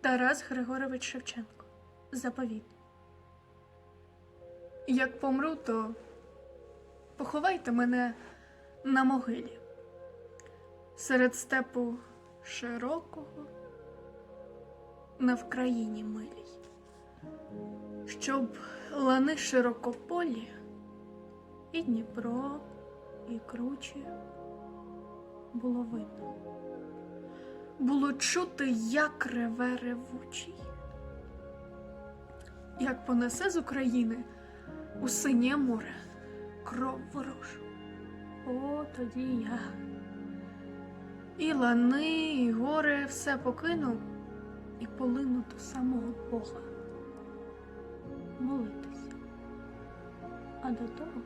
Тарас Григорович Шевченко. Заповіт. Як помру, то поховайте мене на могилі. Серед степу широкого на Вкраїні милій, щоб лани широкополі і Дніпро, і кручі було видно. Було чути, як реве ревучий, як понесе з України у синє море кров ворожу. О, тоді я. І лани, і гори все покину і полину до самого Бога. Молитися. А до того,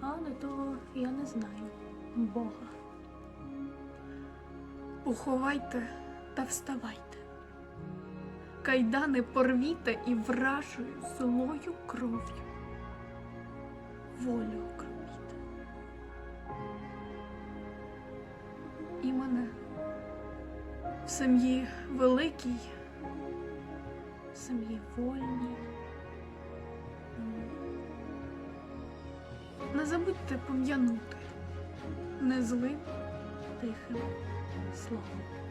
а до того я не знаю Бога. Поховайте та вставайте. Кайдани порвіте і вражою злою кров'ю. Волю окропіте. І мене в сім'ї великій, в сім'ї вольній. Не забудьте пом'янути незлим тихим slow.